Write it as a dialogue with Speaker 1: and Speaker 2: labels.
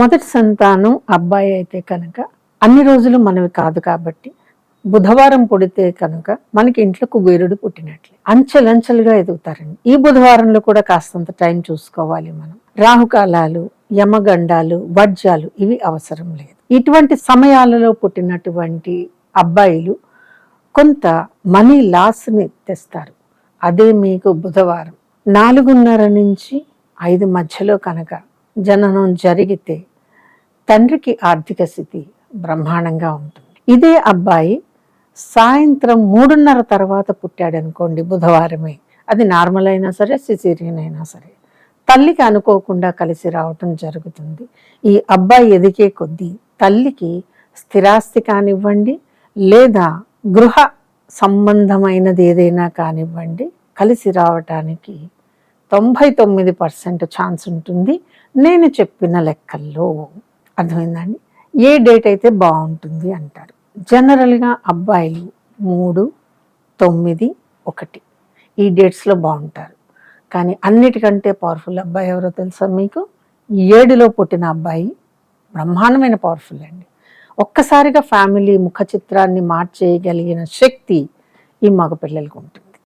Speaker 1: మొదటి సంతానం అబ్బాయి అయితే కనుక అన్ని రోజులు మనవి కాదు కాబట్టి బుధవారం పుడితే కనుక మనకి ఇంట్లో కుబేరుడు పుట్టినట్లే. అంచెలంచెలుగా ఎదుగుతారండి. ఈ బుధవారంలో కూడా కాస్తంత టైం చూసుకోవాలి మనం. రాహుకాలాలు యమగండాలు వజ్రాలు ఇవి అవసరం లేదు. ఇటువంటి సమయాలలో పుట్టినటువంటి అబ్బాయిలు కొంత మనీ లాస్ని తెస్తారు. అదే మీకు బుధవారం. నాలుగున్నర నుంచి ఐదు మధ్యలో కనుక జననం జరిగితే తండ్రికి ఆర్థిక స్థితి బ్రహ్మాండంగా ఉంటుంది. ఇదే అబ్బాయి సాయంత్రం మూడున్నర తర్వాత పుట్టాడు అనుకోండి బుధవారమే. అది నార్మల్ అయినా సరే సిసేరియన్ అయినా సరే. తల్లికి అనుకోకుండా కలిసి రావటం జరుగుతుంది. ఈ అబ్బాయి ఎదిగే కొద్దీ తల్లికి స్థిరాస్తి కానివ్వండి లేదా గృహ సంబంధమైనది ఏదైనా కానివ్వండి కలిసి రావటానికి తొంభై తొమ్మిది పర్సెంట్ ఛాన్స్ ఉంటుంది. నేను చెప్పిన లెక్కల్లో. అర్థమైందండి? ఏ డేట్ అయితే బాగుంటుంది అంటారు? జనరల్గా అబ్బాయిలు మూడు తొమ్మిది ఒకటి. ఈ డేట్స్లో బాగుంటారు. కానీ అన్నిటికంటే పవర్ఫుల్ అబ్బాయి ఎవరో తెలుసా మీకు? ఏడులో పుట్టిన అబ్బాయి బ్రహ్మాండమైన పవర్ఫుల్ అండి. ఒక్కసారిగా ఫ్యామిలీ ముఖ చిత్రాన్ని మార్చేయగలిగిన శక్తి ఈ మగ పిల్లలకు ఉంటుంది.